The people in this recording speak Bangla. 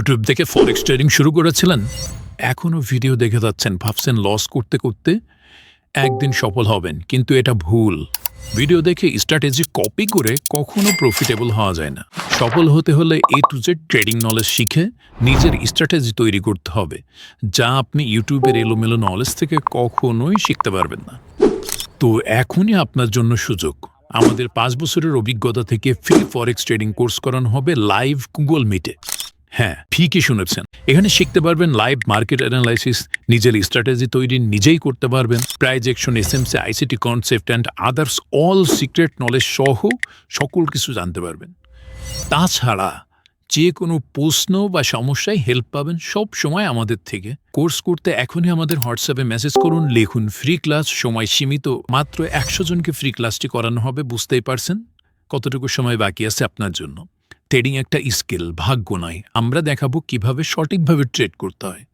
ইউটিউব থেকে ফরেক্স ট্রেডিং শুরু করেছিলেন। এখনও ভিডিও দেখে যাচ্ছেন, ভাবছেন লস করতে করতে একদিন সফল হবেন, কিন্তু এটা ভুল। ভিডিও দেখে স্ট্র্যাটেজি কপি করে কখনো প্রফিটেবল হওয়া যায় না। সফল হতে হলে A to Z trading knowledge শিখে নিজের স্ট্র্যাটেজি তৈরি করতে হবে, যা আপনি ইউটিউবের এলোমেলো নলেজ থেকে কখনোই শিখতে পারবেন না। তো এখনই আপনার জন্য সুযোগ। আমাদের পাঁচ বছরের অভিজ্ঞতা থেকে ফ্রি ফরেক্স ট্রেডিং কোর্স করানো হবে লাইভ গুগল মিটে হ্যাঁ ঠিকই শুনেছেন। এখানে শিখতে পারবেন লাইভ মার্কেট অ্যানালাইসিস নিজের স্ট্র্যাটেজি তৈরি, নিজেই করতে পারবেন। Price action SMC ICT concept and others all secret knowledge সহ সকল কিছু জানতে পারবেন। তাছাড়া যে কোনো প্রশ্ন বা সমস্যায় হেল্প পাবেন সব সময় আমাদের থেকে। কোর্স করতে এখনই আমাদের হোয়াটসঅ্যাপে মেসেজ করুন, লিখুন ফ্রি ক্লাস সময় সীমিত, মাত্র একশো জনকে ফ্রি ক্লাসটি করানো হবে, বুঝতেই পারছেন? কতটুকু সময় বাকি আছে আপনার জন্য? ট্রেডিং একটা স্কিল ভাগ্য নয়। আমরা দেখাবো কীভাবে সঠিকভাবে ট্রেড করতে হয়।